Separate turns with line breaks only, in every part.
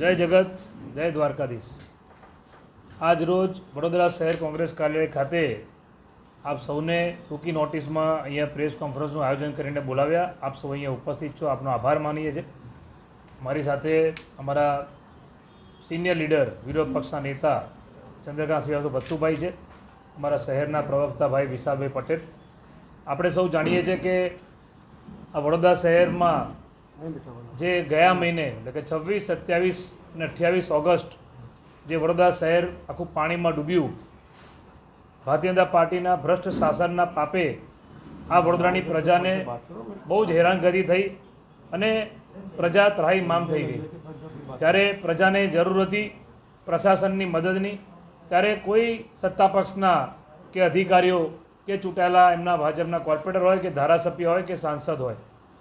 જય જગત, જય દ્વારકાધીશ. આજરોજ વડોદરા શહેર કોંગ્રેસ કાર્યાલય ખાતે આપ સૌને ટૂંકી નોટિસમાં અહીંયા પ્રેસ કોન્ફરન્સનું આયોજન કરીને બોલાવ્યા. આપ સૌ અહીંયા ઉપસ્થિત છો. આપનો આભાર માનીએ છીએ. મારી સાથે અમારા સિનિયર લીડર, વિરોધ પક્ષના નેતા ચંદ્રકાંત શ્રીવાસો ભત્તુભાઈ છે. અમારા શહેરના પ્રવક્તા ભાઈ વિશાલભાઈ પટેલ. આપણે સૌ જાણીએ છીએ કે આ વડોદરા શહેરમાં જે ગયા મહિને, એટલે કે છવ્વીસ, સત્યાવીસ અને અઠ્યાવીસ ઓગસ્ટ જે વડોદરા શહેર આખું પાણીમાં ડૂબ્યું, ભારતીય જનતા પાર્ટીના ભ્રષ્ટ શાસનના પાપે આ વડોદરાની પ્રજાને બહુ જ હેરાનગતિ થઈ અને પ્રજા ત્રાહી મામ થઈ ગઈ. ત્યારે પ્રજાને જરૂર હતી પ્રશાસનની મદદની, ત્યારે કોઈ સત્તા પક્ષના કે અધિકારીઓ કે ચૂંટાયેલા એમના ભાજપના કોર્પોરેટર હોય કે ધારાસભ્ય હોય કે સાંસદ હોય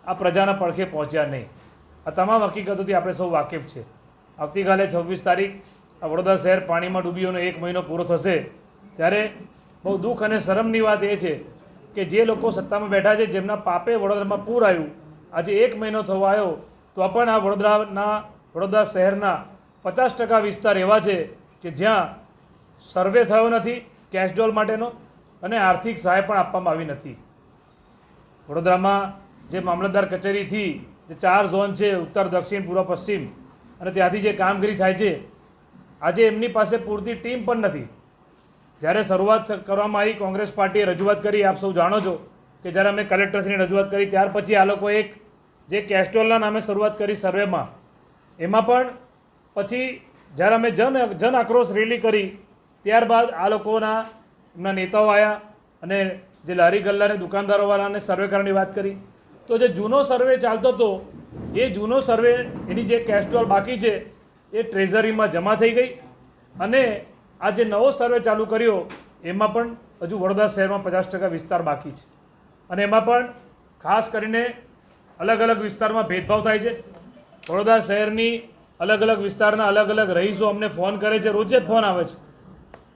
આ પ્રજાના પડખે પહોંચ્યા નહીં. આ તમામ હકીકતોથી આપણે સૌ વાકેફ છે. આવતીકાલે છવ્વીસ તારીખ વડોદરા શહેર પાણીમાં ડૂબ્યોનો એક મહિનો પૂરો થશે. ત્યારે બહુ દુઃખ અને શરમની વાત એ છે કે જે લોકો સત્તામાં બેઠા છે, જેમના પાપે વડોદરામાં પૂર આવ્યું, આજે એક મહિનો થવા આવ્યો, તો પણ આ વડોદરાના, વડોદરા શહેરના પચાસ ટકા વિસ્તાર એવા છે કે જ્યાં સર્વે થયો નથી, કેશડોલ માટેનો, અને આર્થિક સહાય પણ આપવામાં આવી નથી. વડોદરામાં જે મામલતદાર કચેરીથી જે ચાર ઝોન છે, ઉત્તર, દક્ષિણ, પૂર્વ, પશ્ચિમ, અને ત્યાંથી જે કામગીરી થાય છે, આજે એમની પાસે પૂરતી ટીમ પણ નથી. જ્યારે શરૂઆત કરવામાં આવી, કોંગ્રેસ પાર્ટીએ રજૂઆત કરી, આપ સૌ જાણો છો કે જ્યારે અમે કલેક્ટરશ્રીની રજૂઆત કરી, ત્યાર પછી આ લોકો એક જે કેસ્ટ્રોલના નામે શરૂઆત કરી સર્વેમાં. એમાં પણ પછી જ્યારે અમે જન જન આક્રોશ રેલી કરી, ત્યારબાદ આ લોકોના, એમના નેતાઓ આવ્યા અને જે લારી ગલ્લાને દુકાનદારોવાળાને સર્વે કરવાની વાત કરી. તો જે જૂનો સર્વે ચાલતો હતો, એ જૂનો સર્વે એની જે કેસ્ટ્રોલ બાકી છે, એ ટ્રેઝરીમાં જમા થઈ ગઈ. અને આ જે નવો સર્વે ચાલુ કર્યો, એમાં પણ હજુ વડોદરા શહેરમાં પચાસ ટકા વિસ્તાર બાકી છે. અને એમાં પણ ખાસ કરીને અલગ અલગ વિસ્તારમાં ભેદભાવ થાય છે. વડોદરા શહેરની અલગ અલગ વિસ્તારના અલગ અલગ રહીશો અમને ફોન કરે છે, રોજ જ ફોન આવે છે.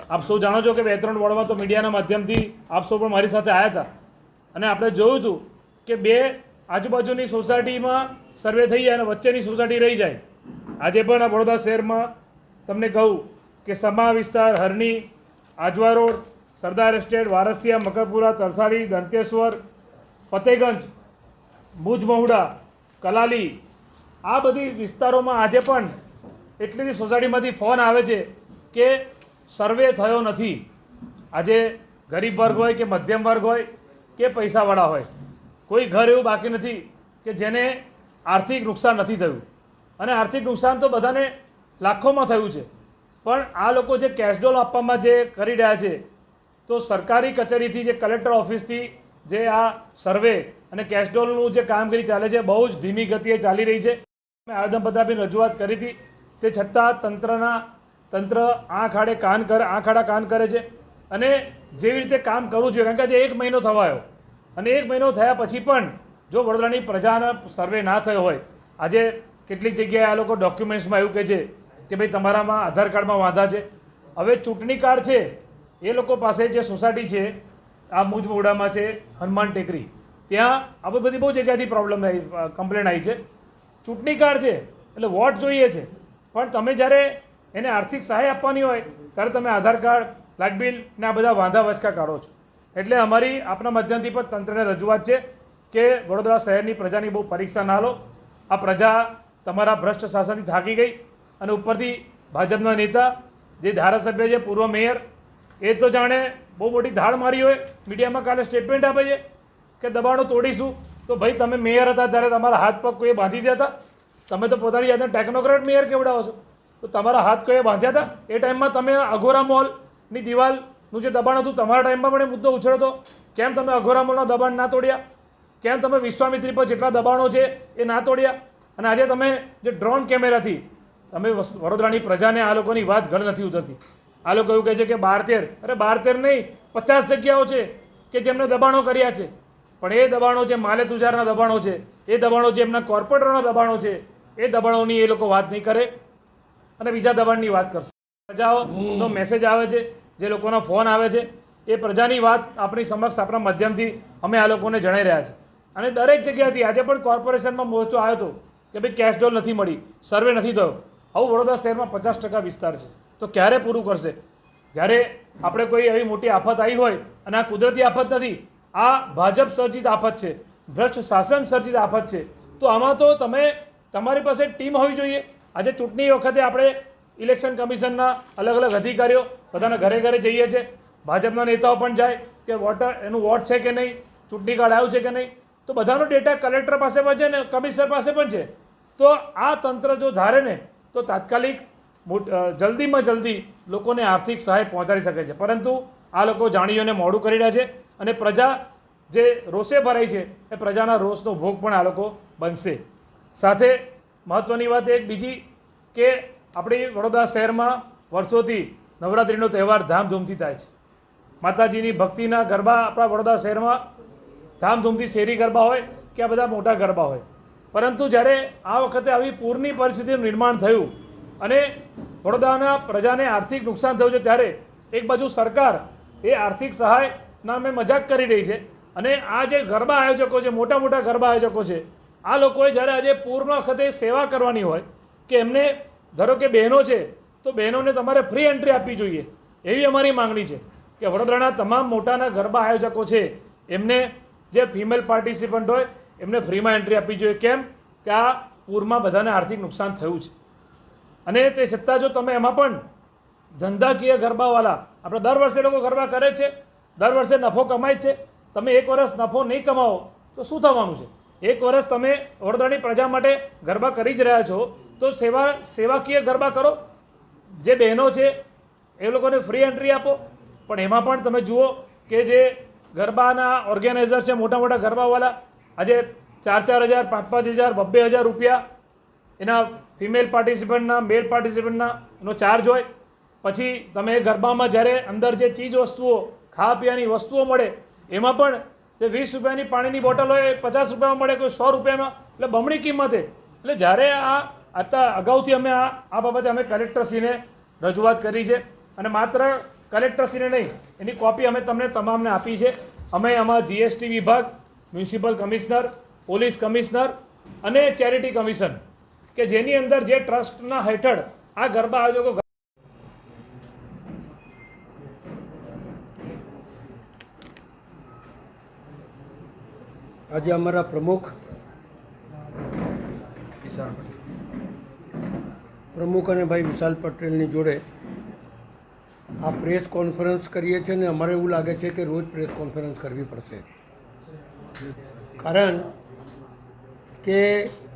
આપ સૌ જાણો છો કે બે ત્રણ વોર્ડમાં તો મીડિયાના માધ્યમથી આપ સૌ પણ મારી સાથે આવ્યા હતા. અને આપણે જોયું હતું કે બે આજુબાજુની સોસાયટીમાં સર્વે થઈ જાય અને વચ્ચેની સોસાયટી રહી જાય. આજે પણ આ વડોદરા શહેરમાં તમને કહું કે સમા વિસ્તાર, હરણી, આજવા રોડ, સરદાર એસ્ટેટ, વારસિયા, મકરપુરા તરસાડી દંતેશ્વર ફતેગંજ, ભુજ, મહુડા, કલાલી, આ બધી વિસ્તારોમાં આજે પણ એટલી બધી સોસાયટીમાંથી ફોન આવે છે કે સર્વે થયો નથી. આજે ગરીબ વર્ગ હોય કે મધ્યમ વર્ગ હોય કે પૈસાવાળા હોય. કોઈ ઘર એવું બાકી નથી કે જેને આર્થિક નુકસાન નથી થયું. અને આર્થિક નુકસાન તો બધાને લાખોમાં થયું છે. પણ આ લોકો જે કેશડોલ આપવામાં જે કરી રહ્યા છે, તો સરકારી કચેરીથી જે કલેક્ટર ઓફિસથી જે આ સર્વે અને કેશડોલનું જે કામગીરી ચાલે છે, બહુ જ ધીમી ગતિએ ચાલી રહી છે. મેં આવેદનપત્ર આપીને રજૂઆત કરી હતી. તે છતાં તંત્રના, તંત્ર આંખ આડે કાન કરે, આંખ આડા કાન કરે છે. અને જેવી રીતે કામ કરવું જોઈએ, કારણ કે આજે એક મહિનો થવાયો. અને એક મહિનો થયા પછી પણ જો વડોદરાની પ્રજાના સર્વે ના થયો હોય, આજે કેટલીક જગ્યાએ આ લોકો ડોક્યુમેન્ટ્સમાં એવું કહે છે કે ભાઈ તમારામાં આધાર કાર્ડમાં વાંધા છે. હવે ચૂંટણી કાર્ડ છે, એ લોકો પાસે જે સોસાયટી છે, આ મુજમોડામાં છે, હનુમાન ટેકરી, ત્યાં આવી બધી બહુ જગ્યાથી પ્રોબ્લેમ કમ્પ્લેન આવી છે. ચૂંટણી કાર્ડ છે, એટલે વોટ જોઈએ છે. પણ તમે જ્યારે એને આર્થિક સહાય આપવાની હોય, ત્યારે તમે આધાર કાર્ડ, લાઇટ બિલ ને આ બધા વાંધા વચકા કાઢો છો. એટલે અમારી આપના માધ્યમથી પણ તંત્રને રજૂઆત છે કે વડોદરા શહેરની પ્રજાની બહુ પરીક્ષા ના લો. આ પ્રજા તમારા ભ્રષ્ટ શાસનથી થાકી ગઈ અને ઉપરથી ભાજપના નેતા, જે ધારાસભ્ય છે, પૂર્વ મેયર, એ તો જાણે બહુ મોટી ધાડ મારી હોય. મીડિયામાં કાલે સ્ટેટમેન્ટ આપે છે કે દબાણો તોડીશું. તો ભાઈ, તમે મેયર હતા ત્યારે તમારા હાથ પગ કોઈએ બાંધી દીધા હતા? તમે તો પોતાની જાતને ટેકનોક્રેટ મેયર કેવડાવો છો. તો તમારા હાથ કોઈએ બાંધ્યા હતા? એ ટાઈમમાં તમે અઘોરા મોલની દિવાલનું જે દબાણ હતું તમારા ટાઈમમાં પણ એ મુદ્દો ઉછળતો. કેમ તમે અઘોરામોલના દબાણ ના તોડ્યા? કેમ તમે વિશ્વામિત્રી પર જેટલા દબાણો છે એ ના તોડ્યા? અને આજે તમે જે ડ્રોન કેમેરાથી તમે વડોદરાની પ્રજાને આ લોકોની વાત ઘણ નથી ઉતરતી. આ લોકો એવું કહે છે કે બાર તેર અરે બાર તેર નહીં પચાસ જગ્યાઓ છે કે જેમને દબાણો કર્યા છે. પણ એ દબાણો જે માલે તુજારના દબાણો છે એ દબાણો જે એમના કોર્પોરેટરોના દબાણો છે એ દબાણોની એ લોકો વાત નહીં કરે અને બીજા દબાણની વાત કરશે. પ્રજાઓનો મેસેજ આવે છે જે લોકોના ફોન આવે છે, એ પ્રજાની વાત આપણી સમક્ષ આપણા માધ્યમથી અમે આ લોકોને જણાઈ રહ્યા છે. અને દરેક જગ્યાથી આજે પણ કોર્પોરેશનમાં મોરચો આવ્યો હતો કે ભાઈ કેશ ડોલ નથી મળી, સર્વે નથી થયો. આવું વડોદરા શહેરમાં પચાસ ટકા વિસ્તાર છે. તો ક્યારે પૂરું કરશે? જ્યારે આપણે કોઈ એવી મોટી આફત આવી હોય અને આ કુદરતી આફત નથી, આ ભાજપ સર્જિત આફત છે, ભ્રષ્ટ શાસન સર્જિત આફત છે, તો આમાં તો તમે તમારી પાસે ટીમ હોવી જોઈએ. આજે ચૂંટણી વખતે આપણે ઇલેક્શન કમિશનના અલગ અલગ અધિકારીઓ બધાના ઘરે ઘરે જઈએ છીએ. ભાજપના નેતાઓ પણ જાય કે વોટર એનું વોટ છે કે નહીં, ચૂંટણી કાર્ડ આવ્યું છે કે નહીં. તો બધાનો ડેટા કલેક્ટર પાસે પણ છે ને કમિશનર પાસે પણ છે. તો આ તંત્ર જો ધારે ને, તો તાત્કાલિક જલ્દીમાં જલ્દી લોકોને આર્થિક સહાય પહોંચાડી શકે છે. પરંતુ આ લોકો જાણીઓને મોડું કરી રહ્યા છે અને પ્રજા જે રોષે ભરાઈ છે, એ પ્રજાના રોષનો ભોગ પણ આ લોકો બનશે. સાથે મહત્ત્વની વાત એક બીજી કે આપણી વડોદરા શહેરમાં વર્ષોથી નવરાત્રિનો તહેવાર ધામધૂમથી થાય છે. માતાજીની ભક્તિના ગરબા આપણા વડોદરા શહેરમાં ધામધૂમથી શેરી ગરબા હોય કે આ બધા મોટા ગરબા હોય. પરંતુ જ્યારે આ વખતે આવી પૂરની પરિસ્થિતિનું નિર્માણ થયું અને વડોદરાના પ્રજાને આર્થિક નુકસાન થયું છે, ત્યારે એક બાજુ સરકાર એ આર્થિક સહાય નામે મજાક કરી રહી છે અને આ જે ગરબા આયોજકો છે, મોટા મોટા ગરબા આયોજકો છે, આ લોકોએ જ્યારે આજે પૂર્ણ વખતે સેવા કરવાની હોય કે એમને ધારો કે બહેનો છે, તો બહેનોને તમારે ફ્રી એન્ટ્રી આપવી જોઈએ. એવી અમારી માંગણી છે કે વડોદરાના તમામ મોટાના ગરબા આયોજકો છે, એમને જે ફિમેલ પાર્ટિસિપન્ટ હોય, એમને ફ્રીમાં એન્ટ્રી આપવી જોઈએ. કેમ? કે આ પૂરમાં બધાને આર્થિક નુકસાન થયું છે. અને તે છતાં જો તમે એમાં પણ ધંધાકીય ગરબાવાળા આપણે દર વર્ષે લોકો ગરબા કરે છે, દર વર્ષે નફો કમાય છે, તમે એક વર્ષ નફો નહીં કમાવો, તો શું થવાનું છે? એક વર્ષ તમે વડોદરાની પ્રજા માટે ગરબા કરી જ રહ્યા છો તો સેવા સેવાકીય ગરબા કરો. જે બહેનો છે, એ લોકોને ફ્રી એન્ટ્રી આપો. પણ એમાં પણ તમે જુઓ કે જે ગરબાના ઓર્ગેનાઇઝર છે, મોટા મોટા ગરબાવાળા આજે ચાર ચાર હજાર, પાંચ પાંચ હજાર, બબ્બે હજાર રૂપિયા એના ફિમેલ પાર્ટિસિપન્ટના મેલ પાર્ટિસિપન્ટના એનો ચાર્જ હોય. પછી તમે ગરબામાં જ્યારે અંદર જે ચીજ વસ્તુઓ, ખાવા પીવાની વસ્તુઓ મળે, એમાં પણ જે વીસ રૂપિયાની પાણીની બોટલ હોય, એ પચાસ રૂપિયામાં મળે કોઈ સો રૂપિયામાં, એટલે બમણી કિંમતે. એટલે જ્યારે આ આતા અગાઉથી અમે આ આ બાબતે અમે કલેક્ટરશ્રીને રજૂઆત કરી છે અને માત્ર કલેક્ટરશ્રીને નહીં એની કોપી અમે તમને તમામને આપી છે. અમે અમારા જીએસટી વિભાગ મ્યુનિસિપલ કમિશનર પોલીસ કમિશનર અને ચેરિટી કમિશન કે જેની અંદર જે ટ્રસ્ટના હેઠળ આ ગરબા આયોજકો
આજે અમારા પ્રમુખ પ્રમુખ અને ભાઈ વિશાલ પટેલની જોડે આ પ્રેસ કોન્ફરન્સ કરીએ છીએ ને અમારે એવું લાગે છે કે રોજ પ્રેસ કોન્ફરન્સ કરવી પડશે. કારણ કે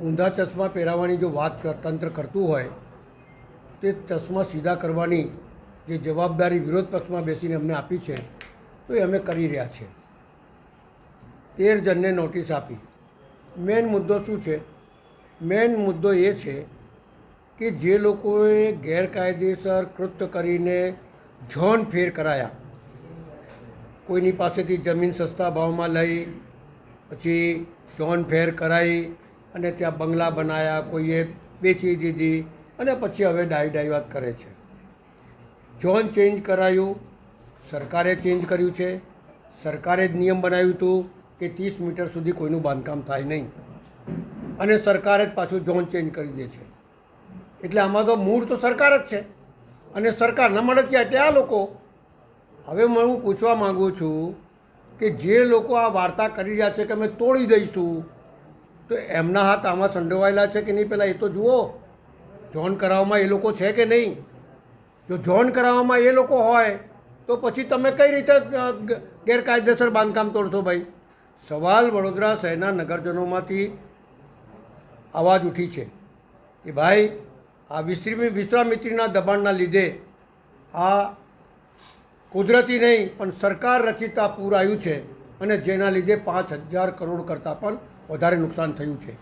ઊંધા ચશ્મા પહેરાવાની જો વાત તંત્ર કરતું હોય, તે ચશ્મા સીધા કરવાની જે જવાબદારી વિરોધ પક્ષમાં બેસીને અમને આપી છે, તો એ અમે કરી રહ્યા છીએ તેર જણને નોટિસ આપી. મેન મુદ્દો શું છે? મેન મુદ્દો એ છે કે જે લોકોએ ગેરકાયદેસર કૃત્ય કરીને જોન ફેર કરાયા. કોઈની પાસેથી જમીન સસ્તા ભાવમાં લઈ, પછી ઝોન ફેર કરાવી અને ત્યાં બંગલા બનાવ્યા કોઈએ વેચી દીધી અને પછી હવે ડાઈ ડાઈ વાત કરે છે. જોન ચેન્જ કરાયું, સરકારે ચેન્જ કર્યું છે. સરકારે જ નિયમ બનાવ્યું હતું કે ત્રીસ મીટર સુધી કોઈનું બાંધકામ થાય નહીં. અને સરકારે જ પાછું જોન ચેન્જ કરી દે છે. એટલે આમાં તો મૂળ તો સરકાર જ છે. અને સરકાર ન મળે ત્યાં એટલે આ લોકો. હવે હું પૂછવા માગું છું કે જે લોકો આ વાર્તા કરી રહ્યા છે કે અમે તોડી દઈશું, તો એમના હાથ આમાં સંડોવાયેલા છે કે નહીં પહેલાં એ તો જુઓ. જોન કરાવવામાં એ લોકો છે કે નહીં? જો જોન કરાવવામાં એ લોકો હોય, તો પછી તમે કઈ રીતે ગેરકાયદેસર બાંધકામ તોડશો ભાઈ? સવાલ વડોદરા શહેરના નગરજનોમાંથી અવાજ ઉઠી છે કે ભાઈ આ વિશ્રી વિશ્વામિત્રીના દબાણના લીધે આ કુદરતી નહીં, પણ સરકાર રચિત પૂર આવ્યું છે અને જેના લીધે પાંચ હજાર કરોડ કરતાં પણ વધારે નુકસાન થયું છે.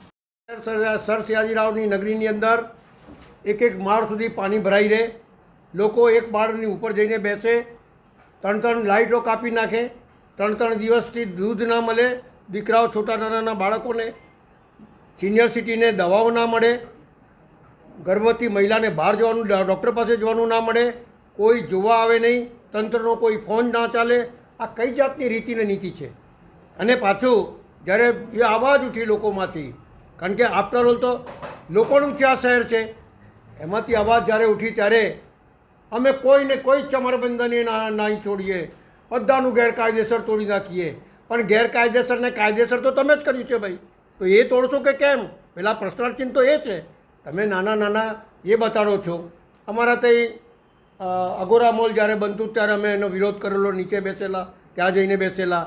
સર સયાજીરાવની નગરીની અંદર એક એક માળ સુધી પાણી ભરાઈ રહે. લોકો એક માળની ઉપર જઈને બેસે. ત્રણ ત્રણ લાઇટો કાપી નાખે. ત્રણ ત્રણ દિવસથી દૂધ ના મળે. દીકરાઓ, છોટા નાના બાળકોને, સિનિયર સિટીને દવાઓ ના મળે. ગર્ભવતી મહિલાને બહાર જવાનું ડૉક્ટર પાસે જવાનું ના મળે, કોઈ જોવા આવે નહીં, તંત્રનો કોઈ ફોન ના ચાલે, આ કઈ જાતની રીતિ ને નીતિ છે? અને પાછું, જ્યારે એ અવાજ ઉઠી લોકોમાંથી, કારણ કે આફ્ટર ઓલ તો લોકોનું છે આ શહેર છે. એમાંથી અવાજ જ્યારે ઉઠી ત્યારે અમે કોઈને કોઈ ચમરબંધને નહીં છોડીએ, બધાનું ગેરકાયદેસર તોડી નાખીએ. પણ ગેરકાયદેસરને કાયદેસર તો તમે જ કર્યું છે ભાઈ. તો એ તોડશો કે કેમ? પહેલાં પ્રશ્નાર્થચિહ્ન તો એ છે. તમે નાના નાના એ બતાડો છો. અમારા ત્યાં અગોરા મોલ જ્યારે બનતું ત્યારે અમે એનો વિરોધ કરેલો, નીચે બેસેલા, ત્યાં જઈને બેસેલા.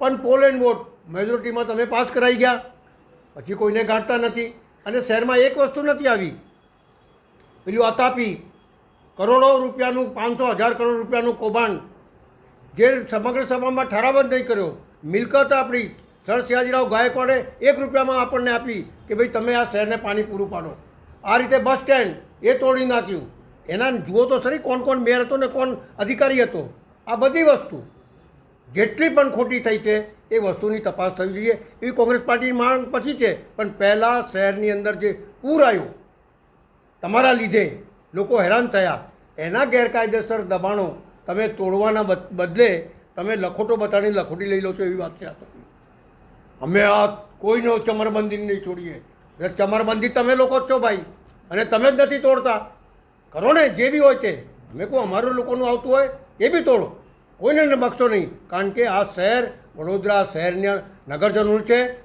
પણ પોલ એન્ડ વોટ મેજોરિટીમાં તમે પાસ કરાઈ ગયા. પછી કોઈને ગાંઠતા નથી અને શહેરમાં એક વસ્તુ નથી આવી. પેલું અતાપી કરોડો રૂપિયાનું, પાંચસો હજાર કરોડ રૂપિયાનું કૌભાંડ, જે સમગ્ર સભામાં ઠરાવ જ નહીં કર્યો. મિલકત આપણી સર સયાજીરાવ ગાયકવાડે એક રૂપિયામાં આપણને આપી કે ભાઈ તમે આ શહેરને પાણી પૂરું પાડો. આ રીતે બસ સ્ટેન્ડ એ તોડી નાખ્યું. એના જુઓ તો સરી કોણ કોણ મેયર હતો ને કોણ અધિકારી હતો. આ બધી વસ્તુ જેટલી પણ ખોટી થઈ છે એ વસ્તુની તપાસ થવી જોઈએ. એવી કોંગ્રેસ પાર્ટીની માંગ પછી છે, પણ પહેલાં શહેરની અંદર જે પૂર આવ્યું, તમારા લીધે લોકો હેરાન થયા. એના ગેરકાયદેસર દબાણો તમે તોડવાના બદલે તમે લખોટો બતાડીને લખોટી લઈ લો છો એવી વાત છે આ તો. અમે આ કોઈનો ચમરબંધી નહીં છોડીએ. એટલે ચમરબંધી તમે લોકો જ છો ભાઈ. અને તમે જ નથી તોડતા. કરો ને, જે બી હોય તે. અમે કહું, અમારું લોકોનું આવતું હોય એ બી તોડો. કોઈને ન નહીં. કારણ કે આ શહેર, વડોદરા શહેરના નગરજનો છે.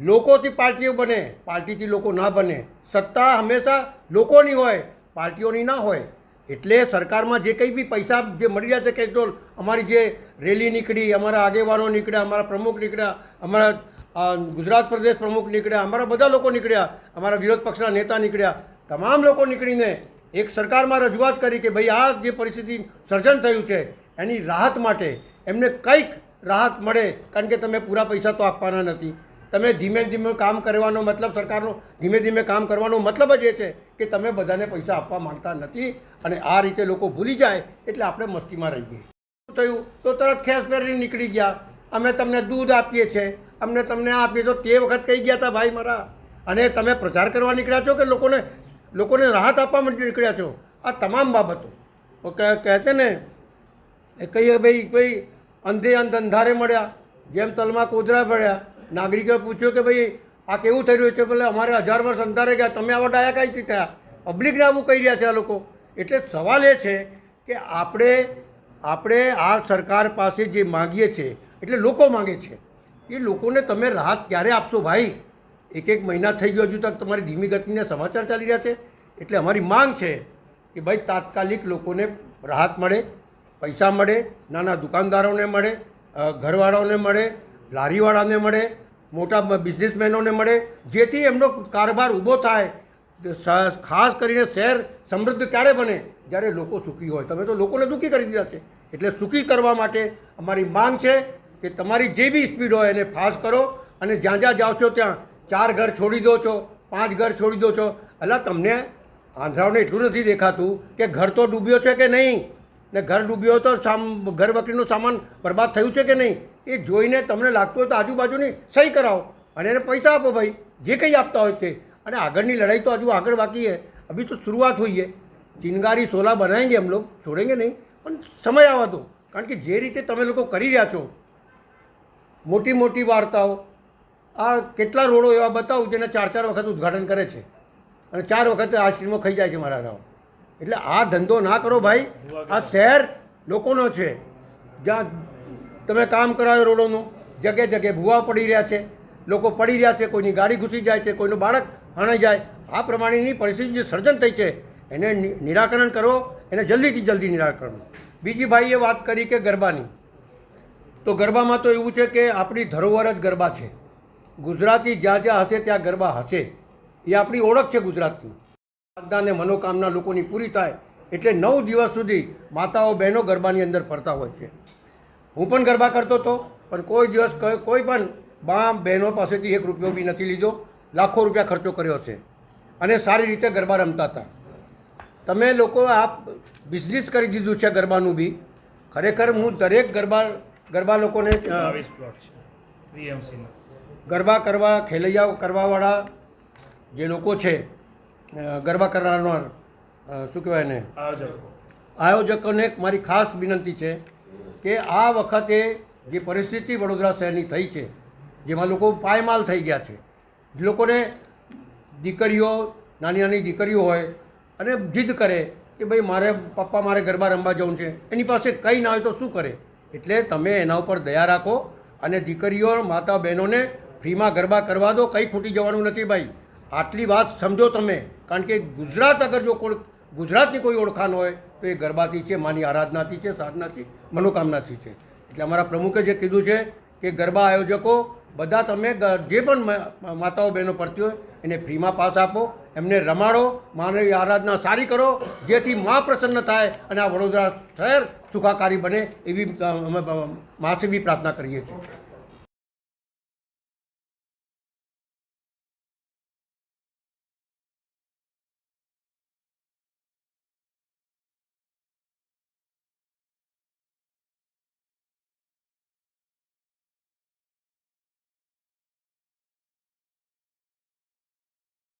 લોકોથી પાર્ટીઓ બને. પાર્ટીથી લોકો ના બને. સત્તા હંમેશા લોકોની હોય. પાર્ટીઓની ના હોય. એટલે સરકારમાં જે કંઈ બી પૈસા જે મળી રહ્યા છે કે તો અમારી જે રેલી નીકળી, અમારા આગેવાનો નીકળ્યા, અમારા પ્રમુખ નીકળ્યા, અમારા ગુજરાત પ્રદેશ પ્રમુખ નીકળ્યા, અમારા બધા લોકો નીકળ્યા, અમારા વિરોધ પક્ષના નેતા નીકળ્યા, તમામ લોકો નીકળીને એક સરકારમાં રજૂઆત કરી કે ભાઈ આ જે પરિસ્થિતિ સર્જન થયું છે, એની રાહત માટે એમને કંઈક રાહત મળે, કારણ કે તમે પૂરા પૈસા તો આપવાના નથી. તમે ધીમે ધીમે કામ કરવાનો મતલબ સરકારનો, ધીમે ધીમે કામ કરવાનો મતલબ જ એ છે કે તમે બધાને પૈસા આપવા માંગતા નથી અને આ રીતે લોકો ભૂલી જાય એટલે આપણે મસ્તીમાં રહીએ શું થયું? તો તરત ખેસ પહેરીને નીકળી ગયા. અમે તમને દૂધ આપીએ છીએ અમને તમને આપીએ તો તે વખત કહી ગયા હતા ભાઈ મારા? અને તમે પ્રચાર કરવા નીકળ્યા છો કે લોકોને લોકોને રાહત આપવા માટે નીકળ્યા છો? આ તમામ બાબતો. કહેતે ને, એ કહીએ ભાઈ ભાઈ, અંધે અંધ અંધારે મળ્યા. જેમ તલમાં કોદરા ભળ્યા. નાગરિકોએ પૂછ્યું કે ભાઈ આ કેવું થઈ રહ્યું છે? ભલે અમારે હજાર વર્ષ અંધારે ગયા, તમે આવા ડાયા કાંઈથી થયા? પબ્લિકને આવું કહી રહ્યા છે આ લોકો. એટલે સવાલ એ છે કે આપણે આપણે આ સરકાર પાસે જે માગીએ છીએ, એટલે લોકો માગે છે. એ લોકોને તમે રાહત ક્યારે આપશો ભાઈ? એક એક મહિના થઈ ગયો હજુ તક તમારી ધીમી ગતિના સમાચાર ચાલી રહ્યા છે. એટલે અમારી માંગ છે કે ભાઈ તાત્કાલિક લોકોને રાહત મળે, પૈસા મળે, નાના દુકાનદારોને મળે ઘરવાળાઓને મળે, લારીવાળાને મળે મોટા બિઝનેસમેનોને મળે, જેથી એમનો કારોબાર ઊભો થાય. ખાસ કરીને શહેર સમૃદ્ધ ક્યારે બને? જ્યારે લોકો સુખી હોય. તમે તો લોકોને દુઃખી કરી દીધા છે. એટલે સુખી કરવા માટે અમારી માંગ છે કે તમારી જે બી સ્પીડ હોય એને ફાસ્ટ કરો અને જ્યાં જ્યાં જાઓ છો ત્યાં ચાર ઘર છોડી દો છો, પાંચ ઘર છોડી દો છો. અલા, તમને આંધ્રાઓને એટલું નથી દેખાતું કે ઘર તો ડૂબ્યો છે કે નહીં? ને ઘર ડૂબ્યો હતો સામ, ઘર વકીલનું સામાન બરબાદ થયું છે કે નહીં? એ જોઈને તમને લાગતું હોય તો આજુબાજુની સહી કરાવો અને એને પૈસા આપો ભાઈ, જે કંઈ આપતા હોય તે. અને આગળની લડાઈ તો હજુ આગળ બાકી છે. અભી તો શરૂઆત હોઈ હે ચિનગારી, સોલા બનાવેંગે અમલો છોડેંગે નહીં, પણ સમય આવવા દો કારણ કે જે રીતે તમે લોકો કરી રહ્યા છો મોટી મોટી વાર્તાઓ, આ કેટલા રોડો એવા બતાવું જેને ચાર ચાર વખત ઉદઘાટન કરે છે. અને ચાર વખત આઈસ્ક્રીમો ખાઈ જાય છે મારા રાવ. એટલે આ ધંધો ના કરો ભાઈ. આ શહેર લોકોનો છે. જ્યાં તમે કામ કરાવો રોડોનું જગે જગ્યાએ ભૂવા પડી રહ્યા છે. લોકો પડી રહ્યા છે, કોઈની ગાડી ઘૂસી જાય છે, કોઈનું બાળક હણાઈ જાય. આ પ્રમાણેની પરિસ્થિતિ જે સર્જન થઈ છે, એને નિરાકરણ કરો, એને જલ્દીથી જલ્દી નિરાકરણ. બીજી ભાઈએ વાત કરી કે ગરબાની. તો ગરબામાં તો એવું છે કે આપણી ધરોહર જ ગરબા છે. ગુજરાતી જ્યાં જ્યાં હશે ત્યાં ગરબા હશે. એ આપણી ઓળખ છે ગુજરાતની. શ્રદ્ધા અને મનોકામના લોકોની પૂરી થાય એટલે નવ દિવસ સુધી માતાઓ બહેનો ગરબાની અંદર ફરતા હોય છે. હું પણ ગરબા કરતો હતો પણ કોઈ દિવસ કોઈ પણ બા બહેનો પાસેથી એક રૂપિયો બી નથી લીધો. લાખો રૂપિયા ખર્ચો કર્યો છે. અને સારી રીતે ગરબા રમતા હતા. તમે લોકો આ બિઝનેસ કરી દીધું છે ગરબાનું બી. ખરેખર હું દરેક ગરબા ગરબા લોકોને ગરબા કરવા ખેલૈયા કરવાવાળા જે લોકો છે ગરબા કરનાર શું કહેવાય ને આયોજકોને મારી ખાસ વિનંતી છે કે આ વખતે જે પરિસ્થિતિ વડોદરા શહેરની થઈ છે જેમાં લોકો પાયમાલ થઈ ગયા છે લોકોને દીકરીઓ નાની નાની દીકરીઓ હોય અને જીદ કરે કે ભાઈ મારે પપ્પા મારે ગરબા રમવા જવું છે એની પાસે કંઈ ના હોય તો શું કરે? એટલે તમે એના ઉપર દયા રાખો અને દીકરીઓ માતા બહેનોને ફ્રીમાં ગરબા કરવા દો કંઈ ખૂટી જવાનું નથી ભાઈ. આટલી વાત સમજો તમે. કારણ કે ગુજરાત અગર જો કોઈ ગુજરાતની કોઈ ઓળખાણ હોય, તો એ ગરબાથી છે, માની આરાધનાથી છે, સાધનાથી, મનોકામનાથી છે. એટલે અમારા પ્રમુખે જે કીધું છે કે ગરબા આયોજકો, બધા તમે જે પણ માતાઓ, બહેનો પડતી હોય, એને ફ્રીમાં પાસ આપો, એમને રમાડો માની આરાધના સારી કરો, જેથી મા પ્રસન્ન થાય અને આ વડોદરા શહેર સુખાકારી બને એવી અમે બી પ્રાર્થના કરીએ છીએ.